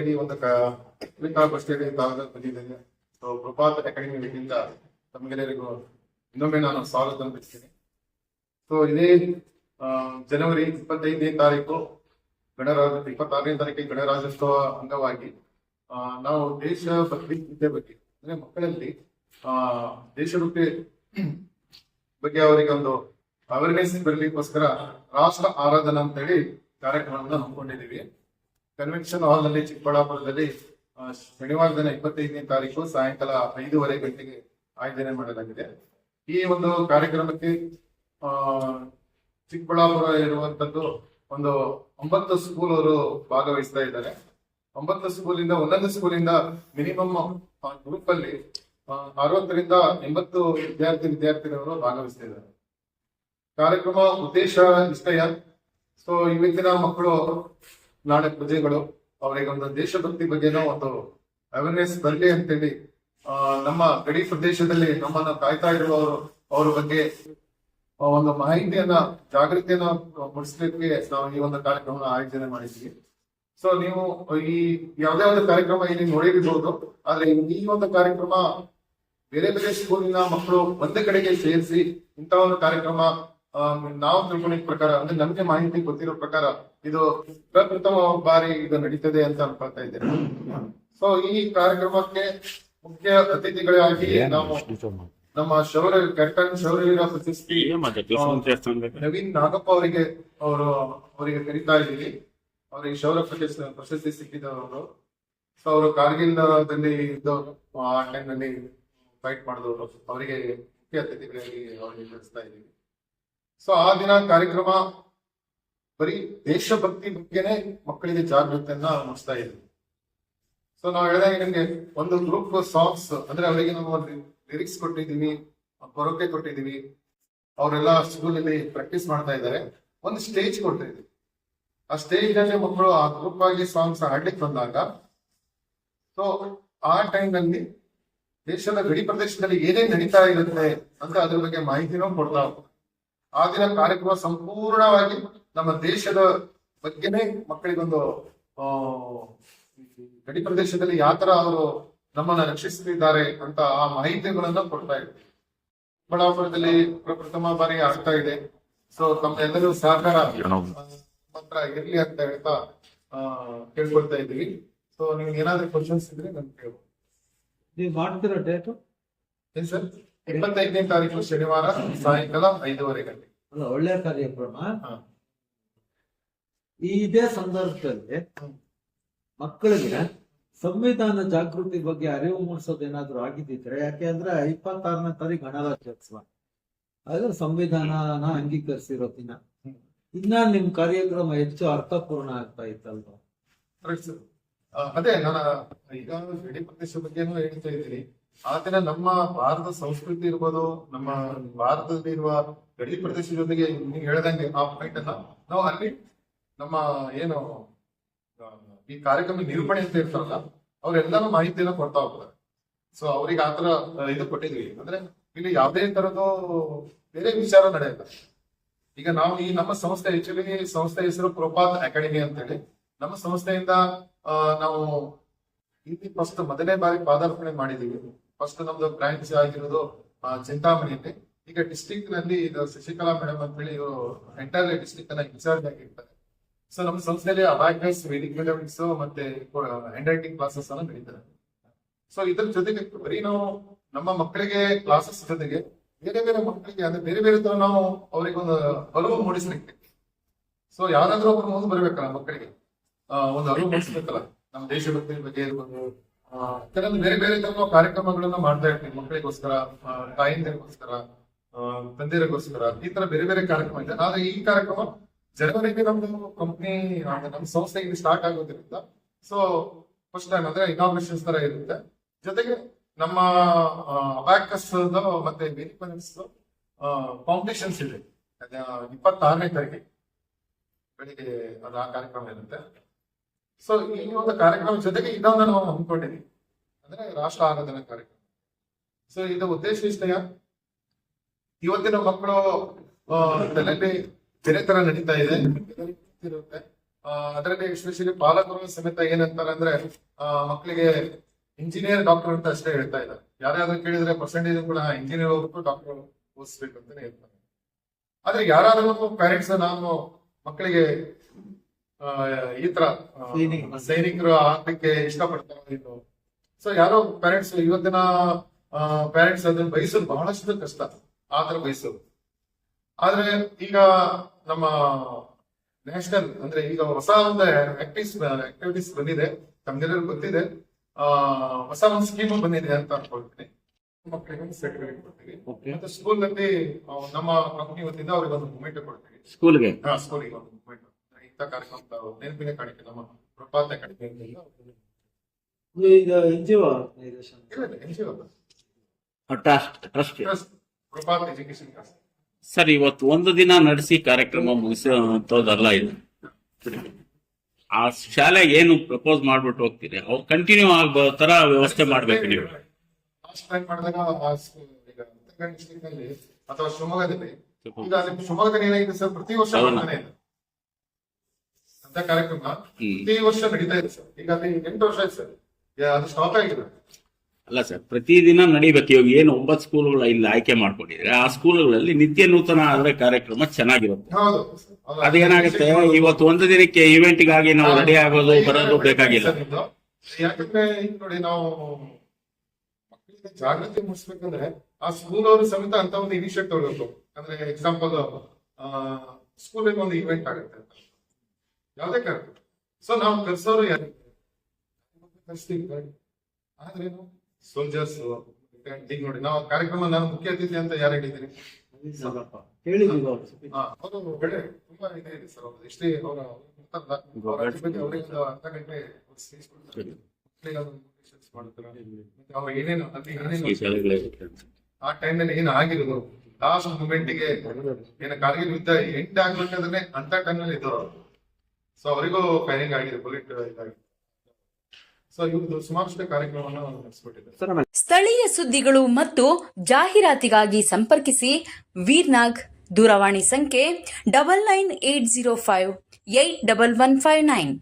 ಇಡೀ ಒಂದು ಪತ್ರಿಕಾಗೋಷ್ಠಿಯಲ್ಲಿ ತಾವೆಲ್ಲ ಬಂದಿದ್ದೇನೆ. ಸೊ ಪ್ರಭಾತ್ ಅಕಾಡೆಮಿ ವತಿಯಿಂದ ತಮಗೆಲ್ಲರಿಗೂ ಇನ್ನೊಮ್ಮೆ ನಾನು ಸ್ವಾಗತ ಬಯಸ್ತೀನಿ ಸೊ ಇದೇ ಜನವರಿ ಇಪ್ಪತ್ತೈದನೇ ತಾರೀಕು, ಗಣರಾಜ್ಯ, ಇಪ್ಪತ್ತಾರನೇ ತಾರೀಕಿಗೆ ಗಣರಾಜ್ಯೋತ್ಸವ ಅಂಗವಾಗಿ ನಾವು ದೇಶ ಭಕ್ತಿ ಬಗ್ಗೆ, ಅಂದ್ರೆ ಮಕ್ಕಳಲ್ಲಿ, ಆ ದೇಶಭಕ್ತಿ ಬಗ್ಗೆ ಅವರಿಗೆ ಒಂದು ಅವೇರ್ನೆಸ್ ಬರಲಿಕ್ಕೋಸ್ಕರ ರಾಷ್ಟ್ರ ಆರಾಧನಾ ಅಂತ ಹೇಳಿ ಕಾರ್ಯಕ್ರಮವನ್ನು ಹಮ್ಮಿಕೊಂಡಿದ್ದೀವಿ. ಕನ್ವೆನ್ಷನ್ ಹಾಲ್ನಲ್ಲಿ ಚಿಕ್ಕಬಳ್ಳಾಪುರದಲ್ಲಿ ಶನಿವಾರ ದಿನ ಇಪ್ಪತ್ತೈದನೇ ತಾರೀಕು ಸಾಯಂಕಾಲ ಐದೂವರೆ ಗಂಟೆಗೆ ಆಯೋಜನೆ ಮಾಡಲಾಗಿದೆ. ಈ ಒಂದು ಕಾರ್ಯಕ್ರಮಕ್ಕೆ ಚಿಕ್ಕಬಳ್ಳಾಪುರ ಇರುವಂತದ್ದು ಒಂದು ಒಂಬತ್ತು ಸ್ಕೂಲ್ ಅವರು ಭಾಗವಹಿಸ್ತಾ ಇದ್ದಾರೆ. ಒಂಬತ್ತು ಸ್ಕೂಲಿಂದ ಒಂದೊಂದು ಸ್ಕೂಲಿಂದ ಮಿನಿಮಮ್ ಗ್ರೂಪ್ ಅಲ್ಲಿ ಅರವತ್ತರಿಂದ ಎಂಬತ್ತು ವಿದ್ಯಾರ್ಥಿ ವಿದ್ಯಾರ್ಥಿನಿಯವರು ಭಾಗವಹಿಸ್ತಾ ಇದ್ದಾರೆ. ಕಾರ್ಯಕ್ರಮ ಉದ್ದೇಶ, ನಿಷ್ಠಯ. ಸೊ ಇವತ್ತಿನ ಮಕ್ಕಳು ನಾಳೆ ಪ್ರಜೆಗಳು ಅವರಿಗೆ ಒಂದು ದೇಶಭಕ್ತಿ ಬಗ್ಗೆನೋ ಒಂದು ಅವೇರ್ನೆಸ್ ಬರಲಿ ಅಂತೇಳಿ ನಮ್ಮ ಗಡಿ ಪ್ರದೇಶದಲ್ಲಿ ನಮ್ಮನ್ನ ಕಾಯ್ತಾ ಇರುವವರು, ಅವರ ಬಗ್ಗೆ ಒಂದು ಮಾಹಿತಿಯನ್ನ, ಜಾಗೃತಿಯನ್ನ ಮೂಡಿಸ್ಲಿಕ್ಕೆ ನಾವು ಈ ಒಂದು ಕಾರ್ಯಕ್ರಮ ಆಯೋಜನೆ ಮಾಡಿದ್ವಿ. ಸೊ ನೀವು ಈ ಯಾವ್ದೇ ಒಂದು ಕಾರ್ಯಕ್ರಮ ಇಲ್ಲಿ ನೋಡಿರ್ಬೋದು, ಆದ್ರೆ ಈ ಒಂದು ಕಾರ್ಯಕ್ರಮ ಬೇರೆ ಬೇರೆ ಸ್ಕೂಲಿನ ಮಕ್ಕಳು ಒಂದೇ ಕಡೆಗೆ ಸೇರಿಸಿ ಇಂತಹ ಒಂದು ಕಾರ್ಯಕ್ರಮ ನಾವು ತಿಳ್ಕೊಂಡಿದ್ದ ಪ್ರಕಾರ ಅಂದ್ರೆ ನಮ್ಗೆ ಮಾಹಿತಿ ಗೊತ್ತಿರೋ ಪ್ರಕಾರ ಇದು ಪ್ರಪ್ರಥಮ ಬಾರಿ ಇದು ನಡೀತದೆ ಅಂತ ಅನ್ಕೊಳ್ತಾ ಇದ್ದೇನೆ. ಸೊ ಈ ಕಾರ್ಯಕ್ರಮಕ್ಕೆ ಮುಖ್ಯ ಅತಿಥಿಗಳಾಗಿ ನಾವು ನಮ್ಮ ಶೌರ್ಯ ಕ್ಯಾಪ್ಟನ್ ಶೌರ್ಯವೀರ ಪ್ರಶಸ್ತಿ ನವೀನ್ ನಾಗಪ್ಪ ಅವರಿಗೆ ಅವರು ಅವರಿಗೆ ಕರೀತಾ ಇದ್ದೀವಿ. ಅವರಿಗೆ ಶೌರ್ಯ ಪ್ರಶಸ್ತಿ ಪ್ರಶಸ್ತಿ ಸಿಕ್ಕಿದವರು ಸೊ ಅವರು ಕಾರ್ಗಿಲ್ ದಲ್ಲಿ ಇದ್ದವರು ಆ ಟೈಮ್ನಲ್ಲಿ ಫೈಟ್ ಮಾಡಿದವರು. ಅವರಿಗೆ ಮುಖ್ಯ ಅತಿಥಿಗಳಾಗಿ ಅವರಿಗೆ ಕಳಿಸ್ತಾ ಇದ್ದೀವಿ. ಸೊ ಆ ದಿನ ಕಾರ್ಯಕ್ರಮ ಬರೀ ದೇಶಭಕ್ತಿ ಬಗ್ಗೆನೆ ಮಕ್ಕಳಿಗೆ ಜಾಗೃತಿಯನ್ನ ಮೂಡಿಸ್ತಾ ಇದ್ದೀವಿ ಸೊ ನಾವು ಹೇಳಿದಾಗ ನಿಮ್ಗೆ ಒಂದು ಗ್ರೂಪ್ ಸಾಂಗ್ಸ್ ಅಂದ್ರೆ ಅವರಿಗೆ ನಾವು ಲಿರಿಕ್ಸ್ ಕೊಟ್ಟಿದ್ದೀವಿ ಬರೋಕೆ ಕೊಟ್ಟಿದ್ದೀವಿ. ಅವರೆಲ್ಲ ಸ್ಕೂಲ್ ಅಲ್ಲಿ ಪ್ರಾಕ್ಟೀಸ್ ಮಾಡ್ತಾ ಇದ್ದಾರೆ. ಒಂದು ಸ್ಟೇಜ್ ಕೊಟ್ಟಿದ್ದೀವಿ ಆ ಸ್ಟೇಜ್ನಲ್ಲಿ ಮಕ್ಕಳು ಆ ಗ್ರೂಪ್ ಆಗಿ ಸಾಂಗ್ಸ್ ಹಾಡ್ಲಿಕ್ಕೆ ಬಂದಾಗ, ಸೊ ಆ ಟೈಮ್ನಲ್ಲಿ ದೇಶದ ಗಡಿ ಪ್ರದೇಶದಲ್ಲಿ ಏನೇನ್ ನಡೀತಾ ಇರುತ್ತೆ ಅಂತ ಅದ್ರ ಬಗ್ಗೆ ಮಾಹಿತಿನೂ ಕೊಡ್ತಾ. ಆ ದಿನ ಕಾರ್ಯಕ್ರಮ ಸಂಪೂರ್ಣವಾಗಿ ನಮ್ಮ ದೇಶದ ಬಗ್ಗೆನೇ ಮಕ್ಕಳಿಗೊಂದು ಆ ಗಡಿ ಪ್ರದೇಶದಲ್ಲಿ ಯಾವ ತರ ಅವರು ನಮ್ಮನ್ನ ರಕ್ಷಿಸುತ್ತಿದ್ದಾರೆ ಅಂತ ಆ ಮಾಹಿತಿಗಳನ್ನ ಕೊಡ್ತಾ ಇದ್ದಾರೆ. ಚಿಕ್ಕಬಳ್ಳಾಪುರದಲ್ಲಿ ಪ್ರಪ್ರಥಮ ಬಾರಿ ಆಗ್ತಾ ಇದೆ. ಸೊ ತಮ್ಮೆಲ್ಲರೂ ಸಹಕಾರ ಮಾತ್ರ ಇರ್ಲಿ ಅಂತ ಹೇಳ್ತಾ ಆ, ಕೇಳ್ಕೊಳ್ತಾ ಇದ್ದೀವಿ. ಸೊ ನಿಮ್ಗೆ ಏನಾದ್ರೂ ಕ್ವಶನ್ಸ್ ಇದ್ರೆ ನಾನು ಕೇಳ್ಬೋದು. ಇಪ್ಪತ್ತೈದನೇ ತಾರೀಕು ಶನಿವಾರ ಸಾಯಂಕಾಲ ಐದೂವರೆ ಗಂಟೆ ಅಲ್ಲ ಒಳ್ಳೆ ಕಾರ್ಯಕ್ರಮ. ಇದೇ ಸಂದರ್ಭದಲ್ಲಿ. ಮಕ್ಕಳಿಗೆ ಸಂವಿಧಾನ ಜಾಗೃತಿ ಬಗ್ಗೆ ಅರಿವು ಮೂಡಿಸೋದೇನಾದ್ರೂ ಆಗಿದ್ದಿದ್ರೆ ಯಾಕೆ ಅಂದ್ರೆ ಇಪ್ಪತ್ತಾರನೇ ತಾರೀಕು ಗಣರಾಜ್ಯೋತ್ಸವ ಅದು ಸಂವಿಧಾನನ ಅಂಗೀಕರಿಸಿರೋ ದಿನ. ಇನ್ನ ನಿಮ್ ಕಾರ್ಯಕ್ರಮ ಹೆಚ್ಚು ಅರ್ಥಪೂರ್ಣ ಆಗ್ತಾ ಇತ್ತಲ್ವಾ. ಅದೇ ನಾನು ಈಗ ಗಡಿ ಪ್ರದೇಶ ಬಗ್ಗೆನೂ ಹೇಳ್ತಾ ಇದ್ದೀನಿ ಆ ದಿನ ನಮ್ಮ ಭಾರತ ಸಂಸ್ಕೃತಿ ಇರ್ಬೋದು, ನಮ್ಮ ಭಾರತದಲ್ಲಿರುವ ಗಡಿ ಪ್ರದೇಶದ ಜೊತೆಗೆ ನೀವು ಹೇಳ್ದಂಗೆ ಆ ಪಾಯಿಂಟ್ ಅಲ್ಲ. ನಾವು ಅಲ್ಲಿ ನಮ್ಮ ಏನು ಈ ಕಾರ್ಯಕ್ರಮ ನಿರೂಪಣೆ ಅಂತ ಇರ್ತಾರಲ್ಲ ಅವ್ರೆಲ್ಲಾನು ಮಾಹಿತಿಯನ್ನ ಕೊಡ್ತಾ ಹೋಗ್ತಾರೆ. ಸೊ ಅವ್ರಿಗೆ ಆತರ ಇದು ಕೊಟ್ಟಿದ್ವಿ ಅಂದ್ರೆ ಇಲ್ಲಿ ಯಾವುದೇ ತರದ್ದು ಬೇರೆ ವಿಚಾರ ನಡೆಯಲ್ಲ. ಈಗ ನಾವು ಈ ನಮ್ಮ ಸಂಸ್ಥೆ ಆಕ್ಚುಲಿ ಸಂಸ್ಥೆ ಹೆಸರು ಪ್ರೋಪಾತ್ ಅಕಾಡೆಮಿ ಅಂತೇಳಿ. ನಮ್ಮ ಸಂಸ್ಥೆಯಿಂದ ನಾವು ಇಲ್ಲಿ ಫಸ್ಟ್ ಮೊದಲನೇ ಬಾರಿ ಪಾದಾರ್ಪಣೆ ಮಾಡಿದೀವಿ ಫಸ್ಟ್ ನಮ್ದು ಬ್ರಾಂಚ್ ಆಗಿರೋದು ಚಿಂತಾಮಣಿಯಲ್ಲಿ. ಈಗ ಡಿಸ್ಟಿಕ್ನಲ್ಲಿ ಇದು ಶಶಿಕಲಾ ಮೇಡಮ್ ಅಂತ ಹೇಳಿ ಇವರು ಎಂಟೈರ್ ಡಿಸ್ಟಿಕ್ ಅನ್ನ ಇನ್ಚಾರ್ಜ್ ಆಗಿರ್ತಾರೆ. ಸೊ ನಮ್ಮ ಸಂಸ್ಥೆಯಲ್ಲಿ ಅಬ್ಯಾಕಸ್ ವೇದಿಕ್ ಮೆಡಮಿಕ್ಸ್ ಮತ್ತೆ ಹ್ಯಾಂಡ್ ರೈಟಿಂಗ್ ಕ್ಲಾಸಸ್ ಅನ್ನ ನಡೀತಾರೆ. ಸೊ ಇದ್ರ ಜೊತೆಗೆ ಬರೀ ನಾವು ನಮ್ಮ ಮಕ್ಕಳಿಗೆ ಕ್ಲಾಸಸ್ ಜೊತೆಗೆ ಬೇರೆ ಬೇರೆ ಮಕ್ಕಳಿಗೆ, ಅಂದ್ರೆ ಬೇರೆ ಬೇರೆ ತರ ನಾವು ಅವರಿಗೆ ಒಂದು ಅರಿವು ಮೂಡಿಸ್ಲಿಕ್ಕೆ. ಸೊ ಯಾರಾದ್ರೂ ಒಬ್ರು ಮುಂದೆ ಬರ್ಬೇಕಲ್ಲ ಮಕ್ಕಳಿಗೆ ಒಂದು ಅರಿವು ಮೂಡಿಸ್ಬೇಕಲ್ಲ. ನಮ್ಮ ದೇಶಭಕ್ತಿ ಬಗ್ಗೆ ಇರ್ಬೋದು ಕೆಲವೊಂದು ಬೇರೆ ಬೇರೆ ತರ ಕಾರ್ಯಕ್ರಮಗಳನ್ನ ಮಾಡ್ತಾ ಇರ್ತೀವಿ ಮಕ್ಕಳಿಗೋಸ್ಕರ ತಾಯಂದಿರಿಗೋಸ್ಕರ ತಂದೆಯರಿಗೋಸ್ಕರ, ಈ ತರ ಬೇರೆ ಬೇರೆ ಕಾರ್ಯಕ್ರಮ ಇದೆ. ಆದ್ರೆ ಈ ಕಾರ್ಯಕ್ರಮ ಜನವರಿಗೆ ನಮ್ದು ಕಂಪ್ನಿ ನಮ್ಮ ಸಂಸ್ಥೆ ಇಲ್ಲಿ ಸ್ಟಾರ್ಟ್ ಆಗೋದ್ರಿಂದ ಸೊ ಫಸ್ಟ್ ಟೈಮ್ ಅಂದ್ರೆ ಇನಾಗ್ರೇಷನ್ಸ್ ತರ ಇರುತ್ತೆ. ಜೊತೆಗೆ ನಮ್ಮ ಅಬ್ಯಾಕಸ್ ಮತ್ತೆ ಮೆರಿಕನ್ಸ್ ಫೌಂಡೇಶನ್ಸ್ ಇದೆ. ಇಪ್ಪತ್ತಾರನೇ ತಾರೀಕಿಗೆ ಬೆಳಿಗ್ಗೆ ಅದು ಆ ಕಾರ್ಯಕ್ರಮ ಇರುತ್ತೆ. ಸೊ ಈ ಒಂದು ಕಾರ್ಯಕ್ರಮ ಜೊತೆಗೆ ಇದೊಂದು ನಾವು ಹಮ್ಮಿಕೊಂಡಿದ್ವಿ ಅಂದ್ರೆ ರಾಷ್ಟ್ರ ಆರಾಧನಾ ಕಾರ್ಯಕ್ರಮ. ಸೊ ಇದು ಉದ್ದೇಶ ಇಷ್ಟಯ ಇವತ್ತಿನ ಮಕ್ಕಳು ತಲೆಯಲ್ಲಿ ಬೇರೆ ತರ ನಡೀತಾ ಇದೆ. ಅದರಲ್ಲಿ ಎಸ್ಪೆಷಲಿ ಪಾಲಕರು ಸಮೇತ ಏನಂತಾರೆ ಅಂದ್ರೆ ಮಕ್ಕಳಿಗೆ ಇಂಜಿನಿಯರ್ ಡಾಕ್ಟರ್ ಅಂತ ಅಷ್ಟೇ ಹೇಳ್ತಾ ಇದ್ದಾರೆ. ಯಾರಾದ್ರೂ ಕೇಳಿದ್ರೆ ಪರ್ಸೆಂಟೇಜ್ ಕೂಡ ಇಂಜಿನಿಯರ್ ಹೋಗ್ಬೇಕು ಡಾಕ್ಟರ್ ಓದಿಸ್ಬೇಕು ಅಂತಾನೆ ಹೇಳ್ತಾರೆ. ಆದ್ರೆ ಯಾರಾದ್ರೂ ಪೇರೆಂಟ್ಸ್ ನಾನು ಮಕ್ಕಳಿಗೆ ಈ ತರ. ಸೈನಿಕರು ಆಗ್ಲಿಕ್ಕೆ ಇಷ್ಟಪಡ್ತಾರೆ ಸೊ ಯಾರೋ ಪೇರೆಂಟ್ಸ್ ಇವತ್ತಿನ ಪೇರೆಂಟ್ಸ್ ಅದನ್ನ ಬಯಸೋದು ಬಹಳಷ್ಟು ಕಷ್ಟ. ಆತರ ತರ ಬಯಸೋದು. ಆದ್ರೆ ಈಗ ನಮ್ಮ ನ್ಯಾಷನಲ್ ಅಂದ್ರೆ ಈಗ ಹೊಸ ಒಂದು ಆಕ್ಟಿವಿಸ್ ಆಕ್ಟಿವಿಟೀಸ್ ಬಂದಿದೆ. ತಮ್ಗೆಲ್ಲರಿಗೂ ಗೊತ್ತಿದೆ. ಆ ಹೊಸ ಒಂದು ಸ್ಕೀಮ್ ಬಂದಿದೆ ಅಂತ ಅನ್ಕೊಳ್ತೀನಿ. ಮಕ್ಕಳಿಗೆ ಸರ್ಟಿಫಿಕೇಟ್ ಕೊಡ್ತೀವಿ. ಮತ್ತೆ ಸ್ಕೂಲ್ನಲ್ಲಿ ನಮ್ಮ ಕಂಪನಿ ವತಿಯಿಂದ ಅವ್ರಿಗೆ ಒಂದು ಮೂಮೆಂಟ್ ಕೊಡ್ತೀವಿ. ಸ್ಕೂಲ್ಗೆ ಸ್ಕೂಲಿಗೆ ಒಂದು ಮೂಮೆಂಟ್ ಕಾರ್ಯಕ್ರಮ ನೆನಪಿನ ಕಾಣಿಕೆ ನಮ್ಮ ಪ್ರಪಾತ ಕಾಣಿಕೆ ಅಂತ ಇಲ್ಲ. ಈಗ ಎನ್ ಜಿ ಒ ಆರ್ಗನೈಸೇಷನ್ ಇಲ್ಲ ಇಲ್ಲ trust trust Trust, education trust sir ಇವತ್ತು ಒಂದು ದಿನ ನಡೆಸಿ ಕಾರ್ಯಕ್ರಮ ಮುಗಿಸೋದಲ್ಲ ಇದು. ಆ ಶಾಲೆ ಏನು ಪ್ರಪೋಸ್ ಮಾಡ್ಬಿಟ್ಟು ಹೋಗ್ತೀರಿ? ಅವ್ರು ಕಂಟಿನ್ಯೂ ಆಗೋ ತರ ವ್ಯವಸ್ಥೆ ಮಾಡ್ಬೇಕು ನೀವು. ಅಥವಾ ಶಿವಮೊಗ್ಗದಲ್ಲಿ. ಈಗ ಶಿವಮೊಗ್ಗದಲ್ಲಿ ಏನಾಗಿದೆ ಸರ್? ಪ್ರತಿ ವರ್ಷ ಅಂತ ಕಾರ್ಯಕ್ರಮ. ಪ್ರತಿ ವರ್ಷ ನಡೀತಾ ಇದೆ ಸರ್. ಈಗ ಅದೇ ಎಂಟು ವರ್ಷ ಆಯ್ತು ಸರ್. ಅದು ಸ್ಟಾಪ್ ಆಗಿದೆ. ಅಲ್ಲ ಸರ್ ಪ್ರತಿದಿನ ನಡಿಬೇಕು. ಇವಾಗ ಏನು ಒಂಬತ್ತು ಸ್ಕೂಲ್ಗಳ ಇಲ್ಲಿ ಆಯ್ಕೆ ಮಾಡ್ಕೊಂಡಿದ್ರೆ ಆ ಸ್ಕೂಲ್ಗಳಲ್ಲಿ ನಿತ್ಯ ನೂತನ ಆದ್ರೆ ಕಾರ್ಯಕ್ರಮ ಚೆನ್ನಾಗಿರುತ್ತೆ. ಅದೇನಾಗುತ್ತೆ ಇವತ್ತು ಒಂದು ದಿನಕ್ಕೆ ಇವೆಂಟ್ಗಾಗಿ ನಾವು ರೆಡಿ ಆಗೋದು ಬರೋದು ಬೇಕಾಗಿಲ್ಲ. ಯಾಕಂದ್ರೆ ಈಗ ನೋಡಿ ನಾವು ಮಕ್ಕಳಿಗೆ ಜಾಗೃತಿ ಮೂಡಿಸ್ಬೇಕಂದ್ರೆ ಆ ಸ್ಕೂಲ್ ಅವರು ಸಮೇತ ಅಂತ ಒಂದು ಇನಿಷಿಯೇಟಿವ್ ತಗೋಬೇಕು ಅಂದ್ರೆ ಎಕ್ಸಾಂಪಲ್ ಸ್ಕೂಲ್ ಒಂದು ಇವೆಂಟ್ ಆಗುತ್ತೆ ಅಂತ. ಯಾವ್ದೇ ಕಾರಣ ಸೊ ನಾವು ಕರ್ಸೋರು ಯಾರು? ಕರ್ಸ್ತೀವಿ ಆದ್ರೆ ಸೋಲ್ಜರ್ಸ್ ನೋಡಿ. ನಾವು ಕಾರ್ಯಕ್ರಮ ನಾನು ಮುಖ್ಯ ಅತಿಥಿ ಅಂತ ಯಾರು ಹೇಳಿದ್ದೀನಿ? ಅವ್ರು. ಒಳ್ಳೆ ತುಂಬಾ ಇದೆ ಸರ್ ಅವ್ರದ್ದು. ಎಷ್ಟೇ ಅವರ ಅರ್ಧ ಗಂಟೆ ಮತ್ತೆ ಅವ್ರು ಏನೇನು ಅಲ್ಲಿ ಏನೇನು ಆ ಟೈಮ್ನಲ್ಲಿ ಏನು ಆಗಿರೋದು. ಲಾಸ್ಟ್ ಮೂಮೆಂಟ್ಗೆ ಏನ ಕಾರ್ಗಿಲ್ ಯುದ್ಧ ಎಂಟ್ ಆಗ್ಬೇಕಾದ್ರೆ ಅಂತ ಟೈಮ್ನಲ್ಲಿ ಇದ್ದವರು ಸೊ ಅವರಿಗೂ ಫೈರಿಂಗ್ ಆಗಿದೆ ಬುಲೆಟ್ ಇದಾಗಿದೆ. ಸೊ ಇವ್ರದ್ದು ಸುಮಾರಷ್ಟು ಕಾರ್ಯಕ್ರಮವನ್ನು ನಡೆಸ್ಬಿಟ್ಟಿದ್ದಾರೆ ಸ್ಥಳೀಯ ಸುದ್ದಿಗಳು ಮತ್ತು ಜಾಹೀರಾತಿಗಾಗಿ ಸಂಪರ್ಕಿಸಿ ವೀರ್ನಾಗ್ ದೂರವಾಣಿ ಸಂಖ್ಯೆ double nine eight zero five eight double one five nine.